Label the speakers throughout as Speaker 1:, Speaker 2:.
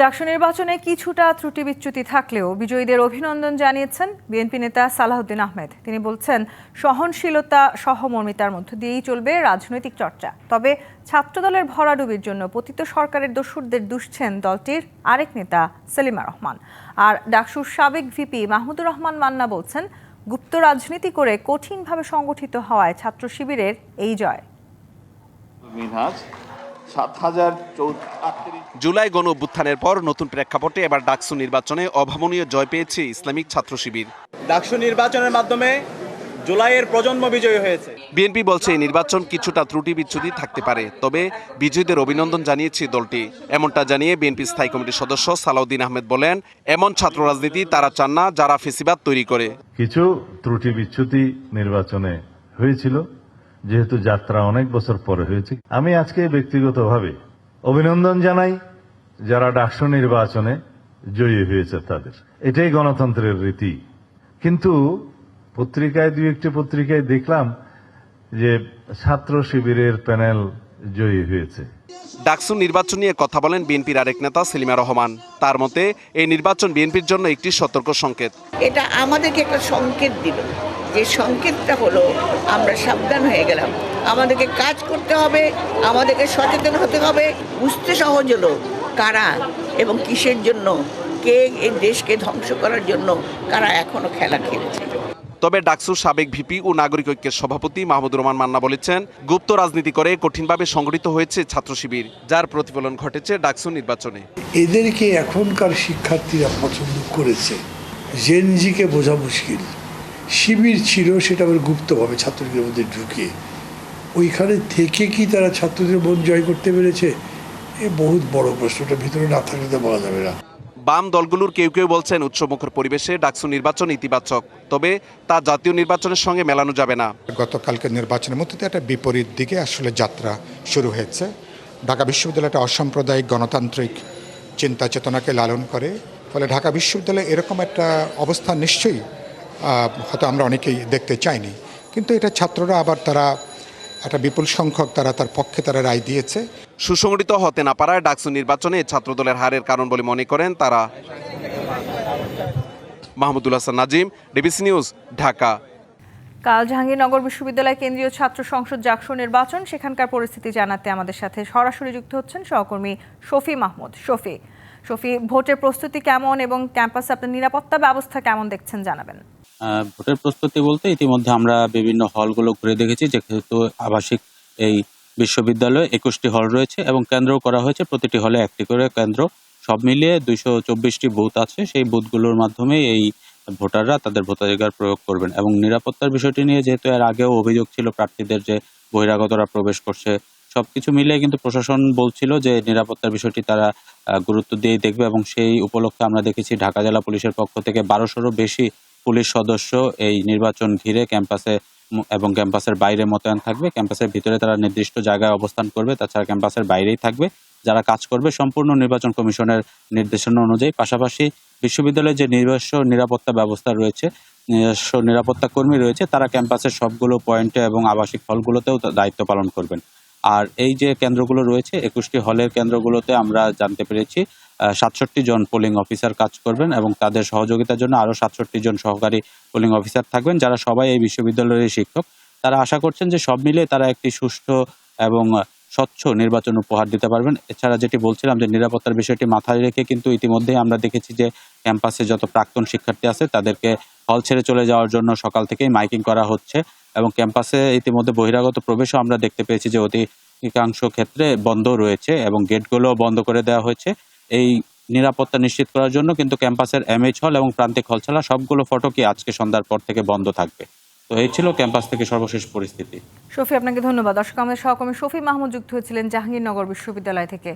Speaker 1: ডাকসু নির্বাচনে কিছুটা ত্রুটি বিচ্যুতি থাকলেও বিজয়ীদের অভিনন্দন জানিয়েছেন বিএনপি নেতা সালাহউদ্দিন আহমেদ। তিনি বলছেন, সহনশীলতা সহমর্মিতার মধ্য দিয়েই চলবে রাজনৈতিক চর্চা। তবে ছাত্রদলের ভরাডুবির জন্য পতিত সরকারের দস্যুরদের দুষছেন দলটির আরেক নেতা সেলিমা রহমান। আর ডাকসুর সাবেক ভিপি মাহমুদুর রহমান মান্না বলছেন, গুপ্ত রাজনীতি করে কঠিনভাবে সংগঠিত হওয়ায় ছাত্র শিবিরের এই জয়।
Speaker 2: সাত হাজার চৌত্রিশ
Speaker 3: জুলাই গণ অভ্যুত্থানের পর নতুন প্রেক্ষাপটে এবার ডাকসু নির্বাচনে অভাবনীয় জয় পেয়েছে ইসলামিক ছাত্র শিবির।
Speaker 4: ডাকসু নির্বাচনের মাধ্যমে জুলাইয়ের প্রজন্ম বিজয়ী হয়েছে।
Speaker 3: বিএনপি বলছে এই নির্বাচন কিছুটা ত্রুটি বিচ্ছুতি থাকতে পারে তবে বিজয়ীদের অভিনন্দন জানিয়েছে দলটি। এমনটা জানিয়ে বিএনপি স্থায়ী কমিটির সদস্য সালাউদ্দিন আহমেদ বলেন এমন ছাত্র রাজনীতি তারা চান না যারা ফেসিবাদ তৈরি করে।
Speaker 5: কিছু ত্রুটি বিচ্যুতি নির্বাচনে হয়েছিল যেহেতু যাত্রা অনেক বছর পরে হয়েছে আমি আজকে ব্যক্তিগতভাবে অভিনন্দন জানাই যারা ডাকসু নির্বাচনে জয়ী হয়েছে তাদের। এটাই গণতন্ত্রের রীতি। কিন্তু পত্রিকায় দুই একটি পত্রিকায় দেখলাম যে ছাত্র শিবিরের প্যানেল জয়ী হয়েছে।
Speaker 3: ডাকসু নির্বাচন নিয়ে কথা বলেন বিএনপির আরেক নেতা সেলিমা রহমান। তার মতে এই নির্বাচন বিএনপির জন্য একটি সতর্ক সংকেত।
Speaker 6: এটা আমাদেরকে একটা সংকেত দিল। যে সংকেতটা হলো আমরা সাবধান হয়ে গেলাম। আমাদেরকে কাজ করতে হবে আমাদেরকে সচেতন হতে হবে বুঝতে সহজ হলো কারা এবং কিসের জন্য কে এই দেশকে ধ্বংস করার জন্য কারা এখনও খেলা খেলছে।
Speaker 3: তবে ডাকসুর সাবেক ভিপি ও নাগরিক ঐক্যের সভাপতি মাহমুদুর রহমান মান্না বলেছেন গুপ্ত রাজনীতি করে কঠিনভাবে সংগঠিত হয়েছে ছাত্র শিবির যার প্রতিফলন ঘটেছে ডাকসু নির্বাচনে।
Speaker 7: এদেরকে এখনকার শিক্ষার্থীরা পছন্দ করেছে। জেনজিকে বোঝা মুশকিল। শিবির ছিল সেটা আবার গুপ্তভাবে ছাত্রদের মধ্যে ঢুকিয়ে ওইখানে থেকে কি তারা ছাত্রদের মন জয় করতে পেরেছে? এ বহুত বড় প্রশ্নটা ভিতরে না থাকলে তো বলা যাবে না।
Speaker 3: বাম দলগুলোর কেউ কেউ বলছেন উৎসবমুখর পরিবেশে ডাকসু নির্বাচন ইতিবাচক তবে তা জাতীয় নির্বাচনের সঙ্গে মেলানো যাবে না।
Speaker 8: গতকালকে নির্বাচনের মধ্যে একটা বিপরীত দিকে আসলে যাত্রা শুরু হয়েছে। ঢাকা বিশ্ববিদ্যালয় একটা অসাম্প্রদায়িক গণতান্ত্রিক চিন্তা চেতনাকে লালন করে। ফলে ঢাকা বিশ্ববিদ্যালয়ে এরকম একটা অবস্থান নিশ্চয়ই হয়তো আমরা অনেকেই দেখতে চাইনি। কিন্তু এটা ছাত্ররা আবার তারা একটা বিপুল সংখ্যক তারা তার পক্ষে তারা রায় দিয়েছে।
Speaker 3: সুসংগঠিত হতে না পারায় ডাকসু নির্বাচনে ছাত্রদলের হারের কারণ বলে মনে করেন তারা। Mahmudul Hasan Nazim DBC news Dhaka.
Speaker 1: কাল জাহাঙ্গীরনগর বিশ্ববিদ্যালয় কেন্দ্রীয় ছাত্র সংসদ জাকসু নির্বাচন সেখানকার পরিস্থিতি জানাতে আমাদের সাথে সরাসরি যুক্ত হচ্ছেন সহকর্মী শফি মাহমুদ। শফি শফি ভোটের প্রস্তুতি কেমন এবং ক্যাম্পাসে আপনার নিরাপত্তা ব্যবস্থা কেমন দেখছেন জানাবেন।
Speaker 9: ভোটের প্রস্তুতি বলতে ইতিমধ্যে আমরা বিভিন্ন হলগুলো ঘুরে দেখেছি, যেহেতু আবাসিক এই বিশ্ববিদ্যালয়ে একুশটি হল রয়েছে এবং কেন্দ্র করা হয়েছে। প্রতিটি হলে একটি করে কেন্দ্র। সব মিলিয়ে দুইশো চব্বিশটি বুথ আছে। সেই বুথগুলোর মাধ্যমে এই ভোটাররা তাদের ভোটাধিকার প্রয়োগ করবেন এবং নিরাপত্তার বিষয়টি নিয়ে যেহেতু এর আগেও অভিযোগ ছিল প্রার্থীদের যে বহিরাগতরা প্রবেশ করছে, সবকিছু মিলিয়ে কিন্তু প্রশাসন বলছিল যে নিরাপত্তার বিষয়টি তারা গুরুত্ব দিয়ে দেখবে এবং সেই উপলক্ষে আমরা দেখেছি ঢাকা জেলা পুলিশের পক্ষ থেকে বারোশোরও বেশি পুলিশ সদস্য এই নির্বাচন ঘিরে ক্যাম্পাসে এবং ক্যাম্পাসের বাইরে মোতায়েন থাকবে। ক্যাম্পাসের ভিতরে তারা নির্দিষ্ট জায়গায় অবস্থান করবে, তাছাড়া ক্যাম্পাসের বাইরেই থাকবে। যারা কাজ করবে সম্পূর্ণ নির্বাচন কমিশনের নির্দেশনা অনুযায়ী। পাশাপাশি বিশ্ববিদ্যালয়ে যে নিজস্ব নিরাপত্তা ব্যবস্থা রয়েছে, নিজস্ব নিরাপত্তা কর্মী রয়েছে, তারা ক্যাম্পাসের সবগুলো পয়েন্টে এবং আবাসিক হলগুলোতেও দায়িত্ব পালন করবেন। আর এই যে কেন্দ্রগুলো রয়েছে, একুশটি হলের কেন্দ্রগুলোতে আমরা জানতে পেরেছি সাতষট্টি জন পোলিং অফিসার কাজ করবেন এবং তাদের সহযোগিতার জন্য আরও সাতষট্টি জন সহকারী পোলিং অফিসার থাকবেন, যারা সবাই এই বিশ্ববিদ্যালয়ের শিক্ষক। তারা আশা করছেন যে সব মিলে তারা একটি সুষ্ঠু এবং স্বচ্ছ নির্বাচন উপহার দিতে পারবেন। এছাড়া যেটি বলছিলাম যে নিরাপত্তার বিষয়টি মাথায় রেখে কিন্তু ইতিমধ্যেই আমরা দেখেছি যে ক্যাম্পাসে যত প্রাক্তন শিক্ষার্থী আছে, তাদেরকে হল ছেড়ে চলে যাওয়ার জন্য সকাল থেকেই মাইকিং করা হচ্ছে এবং ক্যাম্পাসে ইতিমধ্যে বহিরাগত প্রবেশও আমরা দেখতে পেয়েছি যে অধিকাংশ ক্ষেত্রে বন্ধ রয়েছে এবং গেটগুলো বন্ধ করে দেওয়া হয়েছে। এই নিরাপত্তা নিশ্চিত করার জন্য কিন্তু ক্যাম্পাসের এমএইচ হল এবং প্রান্তিক হল ছাড়া সবগুলো ফটকই আজকে সন্ধ্যার পর থেকে বন্ধ থাকবে। তো এই ছিল ক্যাম্পাস থেকে সর্বশেষ পরিস্থিতি।
Speaker 1: শফি, আপনাকে ধন্যবাদ। দর্শক, আমাদের সহকর্মী শফি মাহমুদ যুক্ত হয়েছিলেন জাহাঙ্গীরনগর বিশ্ববিদ্যালয় থেকে।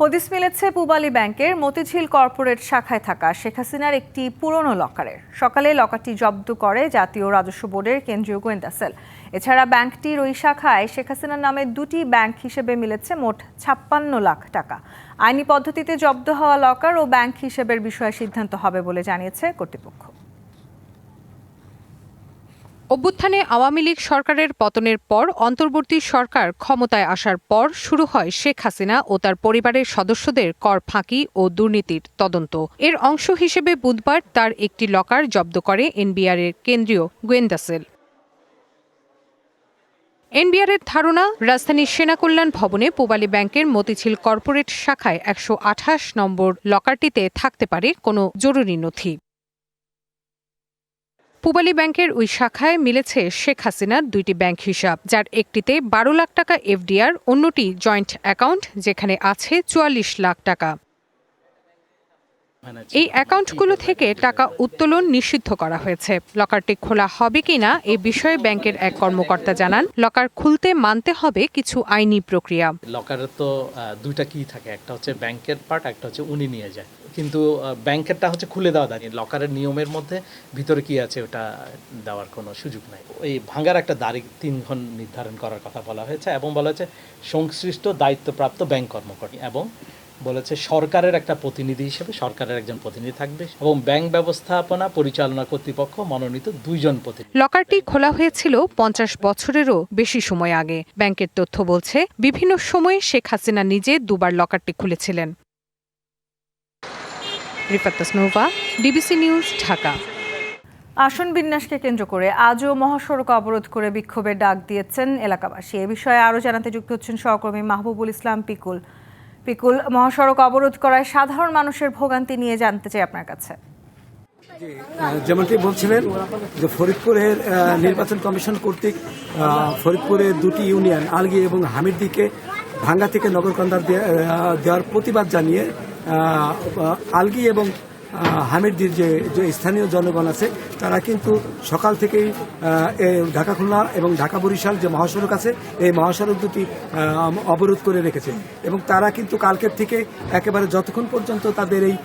Speaker 1: হদিস মিলেছে পূবালী ব্যাংকের মতিঝিল কর্পোরেট শাখায় থাকা শেখ হাসিনার একটি পুরনো লকারের। সকালে লকারটি জব্দ করে জাতীয় রাজস্ব বোর্ডের কেন্দ্রীয় গোয়েন্দা সেল। এছাড়া ব্যাংকটির ওই শাখায় শেখ হাসিনার নামে দুটি ব্যাংক হিসেবে মিলেছে মোট ছাপ্পান্ন লাখ টাকা। আইনি পদ্ধতিতে জব্দ হওয়া লকার ও ব্যাংক হিসেবের বিষয়ে সিদ্ধান্ত হবে বলে জানিয়েছে কর্তৃপক্ষ।
Speaker 10: অভ্যুত্থানে আওয়ামী লীগ সরকারের পতনের পর অন্তর্বর্তী সরকার ক্ষমতায় আসার পর শুরু হয় শেখ হাসিনা ও তার পরিবারের সদস্যদের কর ফাঁকি ও দুর্নীতির তদন্ত। এর অংশ হিসেবে বুধবার তার একটি লকার জব্দ করে এনবিআর এর কেন্দ্রীয় গোয়েন্দা সেল। এনবিআরের ধারণা, রাজধানীর সেনাকল্যাণ ভবনে পূবালী ব্যাংকের মতিঝিল কর্পোরেট শাখায় একশো আঠাশ নম্বর লকারটিতে থাকতে পারে কোনো জরুরি নথি। পূবালী ব্যাংকের ওই শাখায় মিলেছে শেখ হাসিনার দুইটি ব্যাংক হিসাব, যার একটিতে বারো লাখ টাকা এফডিআর, অন্যটি জয়েন্ট অ্যাকাউন্ট, যেখানে আছে চুয়াল্লিশ লাখ টাকা। এই অ্যাকাউন্টগুলো থেকে টাকা উত্তোলন নিষিদ্ধ করা হয়েছে। লকারটি খোলা হবে কিনা এ বিষয়ে ব্যাংকের এক কর্মকর্তা জানান। লকার খুলতে মানতে হবে কিছু আইনি প্রক্রিয়া।
Speaker 11: লকারের তো দুইটা কি থাকে। একটা হচ্ছে ব্যাংকের পার্ট একটা হচ্ছে উনি নিয়ে যায়। কিন্তু ব্যাংকেরটা হচ্ছে খুলে দেওয়া দাঁড়িয়ে লকারের নিয়মের মধ্যে ভিতরে কি আছে, ওটা দেওয়ার কোনো সুযোগ নাই। এই ভাঙার একটা তারিখ তিন ঘন নির্ধারণ করার কথা বলা হয়েছে এবং বলা হয়েছে, সংশ্লিষ্ট দায়িত্বপ্রাপ্ত ব্যাংক কর্মকর্তা এবং বলেছে সরকারের একটা প্রতিনিধি হিসেবে সরকারের একজন প্রতিনিধি থাকবে এবং ব্যাংক ব্যবস্থাপনা পরিচালনা কর্তৃপক্ষ মনোনীত দুইজন প্রতিনিধি।
Speaker 10: লকারটি খোলা হয়েছিল পঞ্চাশ বছরেরও বেশি সময় আগে। ব্যাংকের তথ্য বলছে বিভিন্ন সময়ে শেখ হাসিনা নিজে দুবার লকারটি খুলেছিলেন। Rifat Tasnuva DBC news Dhaka.
Speaker 1: আসন বিন্যাসকে কেন্দ্র করে আজও মহাসড়ক অবরোধ করে বিক্ষোভের ডাক দিয়েছেন এলাকাবাসী। এ বিষয়ে আরও জানাতে যুক্ত হচ্ছেন সহকর্মী মাহবুবুল ইসলাম পিকুল। পিকুল মহাসড়ক অবরোধ করায় সাধারণ মানুষের ভোগান্তি নিয়ে জানতে চাই আপনার কাছে।
Speaker 12: যেমনটি বলছিলেন যে ফরিদপুরের নির্বাচন কমিশন কর্তৃক ফরিদপুরের দুটি ইউনিয়ন, আলগি এবং হামিদদিকে ভাঙ্গা থেকে নগরকান্দার দেওয়ার প্রতিবাদ জানিয়ে আলগি এবং হামিরদির যে যে স্থানীয় জনগণ আছে, তারা কিন্তু সকাল থেকেই ঢাকা খুলনা এবং ঢাকা বরিশাল যে মহাসড়ক আছে, এই মহাসড়ক দুটি অবরোধ করে রেখেছে। এবং তারা কিন্তু কালকের থেকে একেবারে যতক্ষণ পর্যন্ত তাদের এই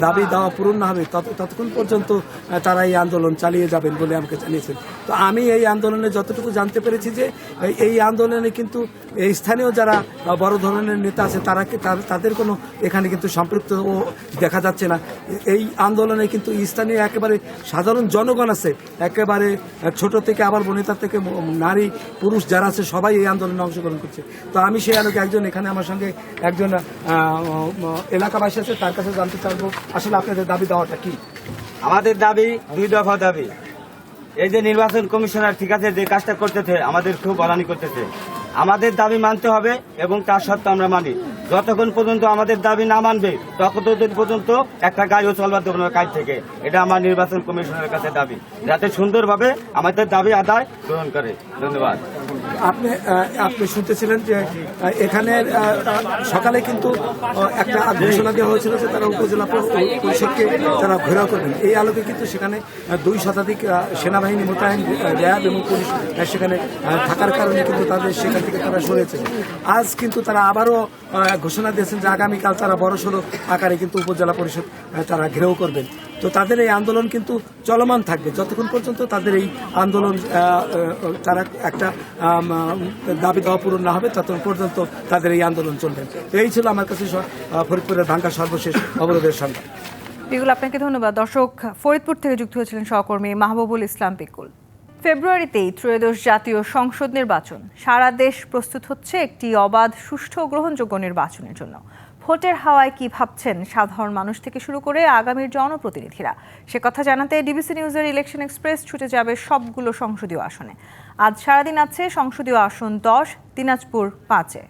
Speaker 12: দাবি দাওয়া পূরণ না হবে, তত- ততক্ষণ পর্যন্ত তারা এই আন্দোলন চালিয়ে যাবেন বলে আমাকে জানিয়েছেন। তো আমি এই আন্দোলনে যতটুকু জানতে পেরেছি যে, এই- আন্দোলনে কিন্তু, এই স্থানীয় যারা বড় ধরনের নেতা আছে, তারা তাদের কোনো এখানে কিন্তু সম্পৃক্ত দেখা যাচ্ছে না। এই আন্দোলনে কিন্তু স্থানীয় একেবারে সাধারণ জনগণ আছে, একেবারে ছোট থেকে আবার বনিতা থেকে নারী, পুরুষ যারা আছে, সবাই এই আন্দোলনে অংশগ্রহণ করছে। তো আমি সেই আলোকে একজন এখানে আমার সঙ্গে একজন এলাকাবাসী আছে, তার কাছে জানতে চাইব, আসলে আপনাদের দাবি দেওয়াটা কি?
Speaker 13: আমাদের দাবি দুই দফা দাবি। এই যে নির্বাচন কমিশনার ঠিক আছে, যে কাজটা করতেছে, আমাদের খুব বলানি করতেছে। আমাদের দাবি মানতে হবে এবং তার সত্ত্বেও আমরা মানি। যতক্ষণ পর্যন্ত আমাদের দাবি না মানবে, ততদিন পর্যন্ত একটা গাড়িও চলবার দেবো না কাজ থেকে। এটা আমার নির্বাচন কমিশনের কাছে দাবি। যাতে সুন্দরভাবে আমাদের দাবি আদায় গ্রহণ করে। ধন্যবাদ।
Speaker 12: আপনি আপনি শুনতেছিলেন যে এখানে সকালে কিন্তু একটা ঘোষণা দেওয়া হয়েছিল যে তারা উপজেলা পর- পরিষদকে তারা ঘেরাও করবেন। এই আলোকে কিন্তু সেখানে দুই শতাধিক সেনাবাহিনী মোতায়েন র্যাব এবং পুলিশ সেখানে থাকার কারণে কিন্তু তাদের সেখান থেকে তারা সরেছে আজ কিন্তু তারা আবারও ঘোষণা দিয়েছেন যে আগামীকাল তারা বড়সড় আকারে কিন্তু উপজেলা পরিষদ তারা ঘেরাও করবেন। তো তাদের এই আন্দোলন কিন্তু চলমান থাকবে। যতক্ষণ পর্যন্ত তাদের এই আন্দোলন তারা একটা দাবি দেওয়া পূরণ না হবে, ততক্ষণ পর্যন্ত তাদের এই আন্দোলন চলবে। তো এই ছিল আমার কাছে ফরিদপুরের ভাঙ্গা সর্বশেষ অবরোধের সংখ্যা
Speaker 1: পিকুল আপনাকে ধন্যবাদ। দর্শক, ফরিদপুর থেকে যুক্ত হয়েছিলেন সহকর্মী মাহবুবুল ইসলাম পিকুল ফেব্রুয়ারিতেই ত্রয়োদশ জাতীয় সংসদ নির্বাচন। সারা দেশ প্রস্তুত হচ্ছে একটি অবাধ, সুষ্ঠু গ্রহণযোগ্য নির্বাচনের জন্য। ভোটের হাওয়ায় কি ভাবছেন সাধারণ মানুষ থেকে শুরু করে আগামীর জনপ্রতিনিধিরা? সে কথা জানাতে ডিবিসি নিউজের ইলেকশন এক্সপ্রেস ছুটে যাবে সবগুলো সংসদীয় আসনে। আজ সারাদিন আছে সংসদীয় আসন দশ, দিনাজপুর পাঁচে।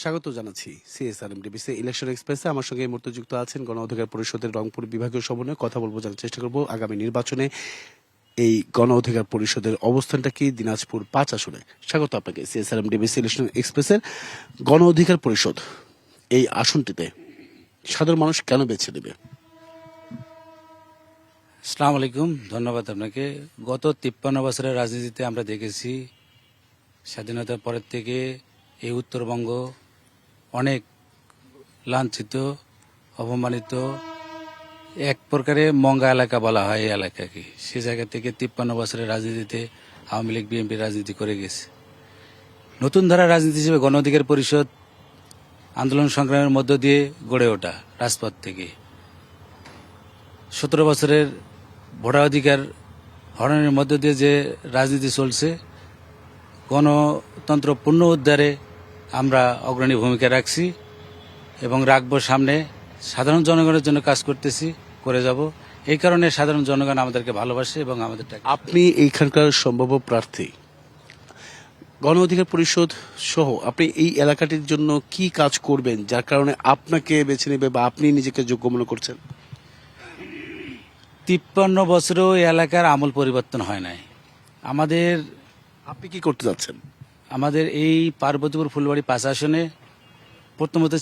Speaker 3: স্বাগত জানাচ্ছি সিএসআরএম ডিবিসি ইলেকশন এক্সপ্রেসে। আমার সঙ্গে এই মুহূর্তে যুক্ত আছেন গণ অধিকার পরিষদের রংপুর বিভাগীয় সমন্বয়ে কথা বলব জানার চেষ্টা করব আগামী নির্বাচনে এই গণ অধিকার পরিষদের অবস্থানটা কি দিনাজপুর পাঁচ আসনে। স্বাগত আপনাকে সিএসআরএম ডিবিসি ইলেকশন এক্সপ্রেসের গণ অধিকার পরিষদ। এই আসনটিতে সাধারণ মানুষ কেন বেছে নেবে?
Speaker 14: সালাম আলাইকুম, ধন্যবাদ আপনাকে। গত তিপ্পান্ন বছরের রাজনীতিতে আমরা দেখেছি, স্বাধীনতার পরের থেকে এই উত্তরবঙ্গ অনেক লাঞ্ছিত, অপমানিত, এক প্রকারে মঙ্গা এলাকা বলা হয় এই এলাকাকে। সে জায়গা থেকে তিপ্পান্ন বছরের রাজনীতিতে আওয়ামী লীগ, বিএনপি রাজনীতি করে গেছে। নতুন ধারা রাজনীতি হিসেবে গণ অধিকার পরিষদ আন্দোলন সংগ্রামের মধ্য দিয়ে গড়ে ওঠা রাজপথ থেকে। সতেরো বছরের ভোটাধিকার হরণের মধ্য দিয়ে যে রাজনীতি চলছে, গণতন্ত্র পূর্ণ উদ্ধারে আমরা অগ্রণী ভূমিকা রাখছি এবং রাখব সামনে। সাধারণ জনগণের জন্য কাজ করতেছি, করে যাব। এই কারণে সাধারণ জনগণ আমাদেরকে ভালোবাসে এবং আমাদের
Speaker 15: আপনি এইখানকার সম্ভাব্য প্রার্থী? গণ অধিকার পরিষদ সহ আপনি এই এলাকাটির জন্য কি কাজ করবেন যার কারণে আপনাকে বেছে নেবে বা আপনি নিজেকে যোগ্য মনে করছেন?
Speaker 14: তিপ্পান্ন বছরেও এই এলাকার আমল পরিবর্তন হয় নাই। আমাদের
Speaker 15: আপনি কি করতে যাচ্ছেন?
Speaker 14: আমাদের এই পার্বতীপুর ফুলবাড়ি পাঁচ আসনে প্রথমত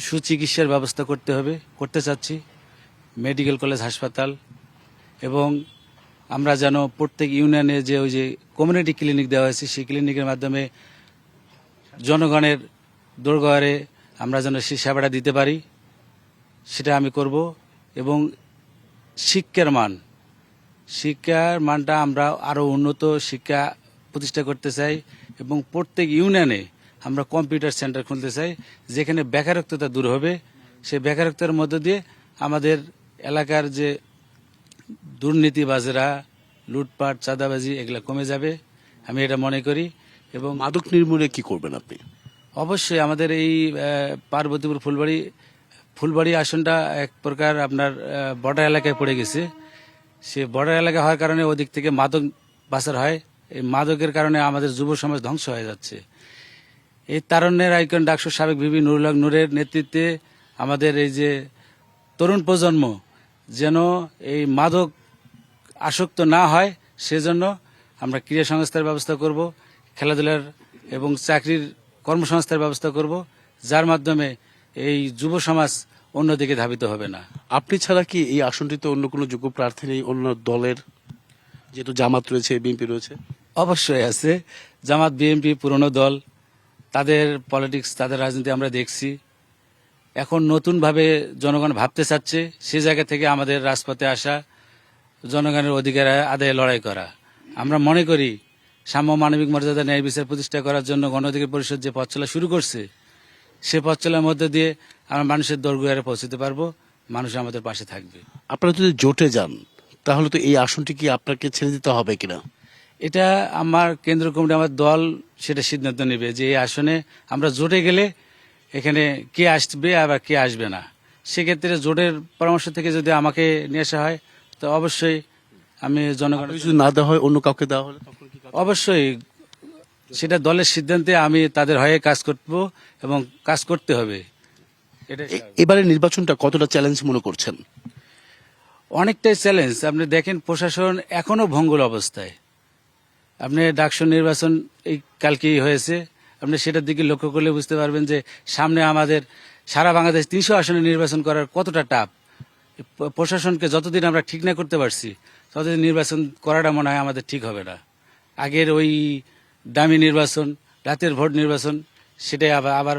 Speaker 14: সুচিকিৎসার ব্যবস্থা করতে হবে করতে চাচ্ছি। মেডিকেল কলেজ হাসপাতাল এবং আমরা যেন প্রত্যেক ইউনিয়নে যে ওই যে কমিউনিটি ক্লিনিক দেওয়া হয়েছে, সেই ক্লিনিকের মাধ্যমে জনগণের দুর্গরে আমরা যেন সেই সেবাটা দিতে পারি, সেটা আমি করব। এবং শিক্ষার মান, শিক্ষার মানটা আমরা আরও উন্নত শিক্ষা প্রতিষ্ঠা করতে চাই এবং প্রত্যেক ইউনিয়নে আমরা কম্পিউটার সেন্টার খুলতে চাই, যেখানে বেকারত্বতা দূর হবে। সেই বেকারত্বের মধ্য দিয়ে আমাদের এলাকার যে দুর্নীতিবাজেরা লুটপাট চাঁদাবাজি এগুলো কমে যাবে আমি এটা মনে করি। এবং
Speaker 15: মাদক নির্মূলে কি করবেন আপনি?
Speaker 14: অবশ্যই আমাদের এই পার্বতীপুর ফুলবাড়ি ফুলবাড়ি আসনটা এক প্রকার আপনার বর্ডার এলাকায় পড়ে গেছে। সে বর্ডার এলাকা হওয়ার কারণে ওদিক থেকে মাদক পাচার হয়। এই মাদকের কারণে আমাদের যুব সমাজ ধ্বংস হয়ে যাচ্ছে। এই তারণ্যের আইকন ডাকসু সাবেক বিবি নুরুল নূরের নেতৃত্বে আমাদের এই যে তরুণ প্রজন্ম যেন এই মাদক আসক্ত না হয় সেজন্য আমরা ক্রীড়া সংস্থার ব্যবস্থা করব খেলাধুলার এবং চাকরির কর্মসংস্থার ব্যবস্থা করব যার মাধ্যমে এই যুব সমাজ অন্যদিকে ধাবিত হবে না।
Speaker 15: আপনি ছাড়া কি এই আসনটিতে অন্য কোনো যোগ্য প্রার্থী নেই? অন্য দলের যেহেতু জামাত রয়েছে বিএনপি রয়েছে?
Speaker 14: অবশ্যই আছে। জামাত বিএনপি পুরনো দল তাদের পলিটিক্স তাদের রাজনীতি আমরা দেখছি। এখন নতুনভাবে জনগণ ভাবতে চাচ্ছে সে জায়গা থেকে আমাদের রাজপথে আসা জনগণের অধিকার আদায়ে লড়াই করা। আমরা মনে করি সাম্য মানবিক মর্যাদা ন্যায় বিচার প্রতিষ্ঠা করার জন্য গণ অধিকার পরিষদ যে পথ চলা শুরু করছে সে পথ চলার মধ্যে দিয়ে আমরা মানুষের দোরগোয়ারে পৌঁছতে পারব মানুষ আমাদের পাশে থাকবে।
Speaker 15: আপনারা যদি জোটে যান তাহলে তো এই আসনটি কি আপনাকে ছেড়ে দিতে হবে কিনা?
Speaker 14: এটা আমার কেন্দ্র কমিটি আমার দল সেটা সিদ্ধান্ত নেবে যে এই আসনে আমরা জোটে গেলে এখানে কে আসবে আবার কে আসবে না। সেক্ষেত্রে জোটের পরামর্শ থেকে যদি আমাকে নিয়ে আসা হয় তো অবশ্যই আমি জনগণ
Speaker 15: যদি না দেওয়া হয় অন্য কাউকে দেওয়া হলে
Speaker 14: অবশ্যই সেটা দলের সিদ্ধান্তে আমি তাদের হয়ে কাজ করব এবং কাজ করতে হবে।
Speaker 15: এবারে নির্বাচনটা কতটা চ্যালেঞ্জ মনে করছেন?
Speaker 14: অনেকটাই চ্যালেঞ্জ আপনি দেখেন প্রশাসন এখনও ভঙ্গুর অবস্থায়। আপনি ডাকসু নির্বাচন এই কালকেই হয়েছে। আপনি সেটার দিকে লক্ষ্য করলে বুঝতে পারবেন যে সামনে আমাদের সারা বাংলাদেশ তিনশো আসনে নির্বাচন করার কতটা টাপ প্রশাসনকে যতদিন আমরা ঠিক না করতে পারছি, ততদিন নির্বাচন করাটা মনে হয় আমাদের ঠিক হবে না। আগের ওই দামি নির্বাচন, রাতের ভোট নির্বাচন, সেটাই আবার আবার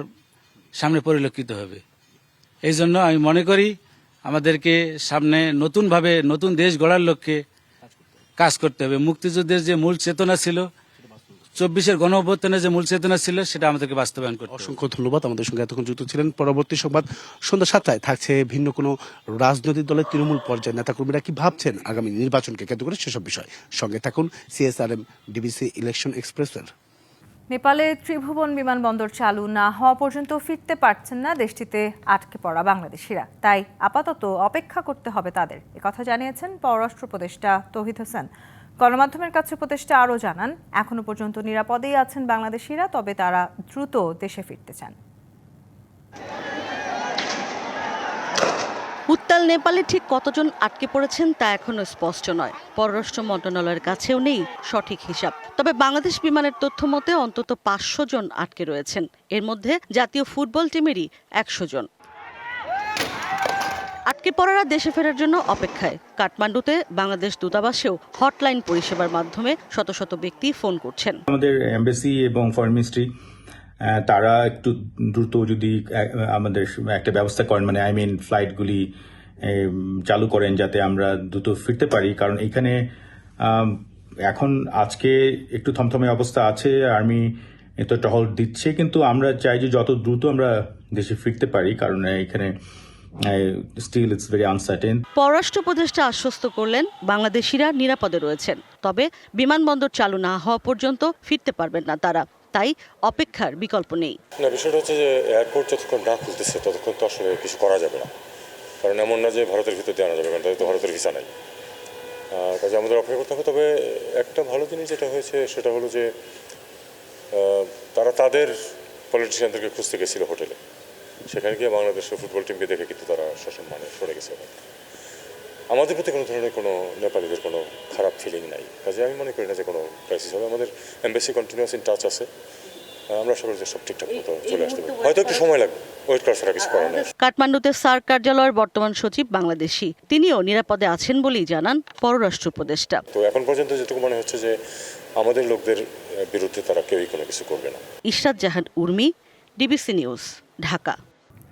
Speaker 14: সামনে পরিলক্ষিত হবে। এই জন্য আমি মনে করি আমাদেরকে সামনে নতুনভাবে নতুন দেশ গড়ার লক্ষ্যে কাজ করতে হবে। মুক্তিযুদ্ধের যে মূল চেতনা ছিল চব্বিশের গণ অভ্যুত্থানের যে মূল চেতনা ছিল সেটা আমাদেরকে বাস্তবায়ন করতে
Speaker 15: অসংখ্য ধন্যবাদ। আমাদের সঙ্গে এতক্ষণ যুক্ত ছিলেন পরবর্তী সংবাদ সন্ধ্যা সাতটায়। থাকছে ভিন্ন কোনো রাজনৈতিক দলের তৃণমূল পর্যায়ের নেতাকর্মীরা কি ভাবছেন আগামী নির্বাচনকে কেন্দ্র করে সেসব বিষয়? সঙ্গে থাকুন সিএসআরএম ডিবিসি ইলেকশন এক্সপ্রেসের।
Speaker 1: নেপালে ত্রিভুবন বিমানবন্দর চালু না হওয়া পর্যন্ত ফিরতে পারছেন না দেশটিতে আটকে পড়া বাংলাদেশিরা। তাই আপাতত অপেক্ষা করতে হবে তাদের। একথা জানিয়েছেন পররাষ্ট্র উপদেষ্টা তৌহিদ হোসেন। গণমাধ্যমের কাছে উপদেষ্টা আরও জানান এখনও পর্যন্ত নিরাপদেই আছেন বাংলাদেশিরা, তবে তারা দ্রুত দেশে ফিরতে চান।
Speaker 16: উত্তাল নেপালে ঠিক কতজন আটকে পড়েছেন তা এখনও স্পষ্ট নয়। পররাষ্ট্র মন্ত্রণালয়ের কাছেও নেই সঠিক হিসাব। তবে বাংলাদেশ বিমানের তথ্য মতে অন্তত পাঁচশো জন আটকে রয়েছেন। এর মধ্যে জাতীয় ফুটবল টিমেরই একশো জন। আটকে পড়ারা দেশে ফেরার জন্য অপেক্ষায়। কাঠমান্ডুতে বাংলাদেশ দূতাবাসেও হটলাইন পরিষেবার মাধ্যমে শত শত ব্যক্তি ফোন করছেন।
Speaker 17: আমাদের এমবাসি এবং ফরেন মিনিস্ট্রি তারা একটু দ্রুত যদি আমাদের একটা ব্যবস্থা করেন মানে আই মিন ফ্লাইটগুলি চালু করেন যাতে আমরা দ্রুত ফিরতে পারি। কারণ এখানে এখন আজকে একটু থমথমে অবস্থা আছে, আর্মি তো টহল দিচ্ছে, কিন্তু আমরা চাই যে যত দ্রুত আমরা দেশে ফিরতে পারি। কারণ এখানে স্টিল ইটস ভেরি আনসার্টেন
Speaker 16: পররাষ্ট্র উপদেষ্টা আশ্বস্ত করলেন বাংলাদেশিরা নিরাপদে রয়েছেন। তবে বিমানবন্দর চালু না হওয়া পর্যন্ত ফিরতে পারবেন না তারা। তাই অপেক্ষার বিকল্প নেই।
Speaker 18: না বিষয়টা হচ্ছে যে এয়ারপোর্ট যতক্ষণ না খুলতেছে ততক্ষণ তো আসলে কিছু করা যাবে না। কারণ এমন না যে ভারতের ভিতর দিয়ে আনা যাবে কারণ তাদের তো ভারতের ভিসা নাই। কাজে আমাদের অপেক্ষা করতে হবে। তবে একটা ভালো জিনিস যেটা হয়েছে সেটা হলো যে তারা তাদের পলিটিশিয়ানদেরকে খুঁজতে গেছিল হোটেলে। সেখানে গিয়ে বাংলাদেশের ফুটবল টিমকে দেখে কিন্তু তারা সসম্মানে সরে গেছে আমাদের প্রতি কোনো ধরনের কোনো নেপালিদের কোনো খারাপ ফিলিং নাই। কাজে আমি মনে করি না যে কোনো ক্রাইসিস হবে। আমাদের এম্বাসি কন্টিনিউয়াস ইন টাচ আছে। আমরা আশা করি যে সব ঠিকঠাক মতো চলে আসতে পারি। হয়তো একটু সময় লাগবে। ওয়েট করা ছাড়া কিছু করার নেই।
Speaker 16: কাঠমান্ডুতে সার কার্যালয়ের বর্তমান সচিব বাংলাদেশি। তিনিও নিরাপদে আছেন বলেই জানান পররাষ্ট্র উপদেষ্টা।
Speaker 18: তো এখন পর্যন্ত যেটুকু মনে হচ্ছে যে আমাদের লোকদের বিরুদ্ধে তারা কেউই কোনো কিছু করবে না।
Speaker 16: Ishrat Jahan Urmi DBC news Dhaka.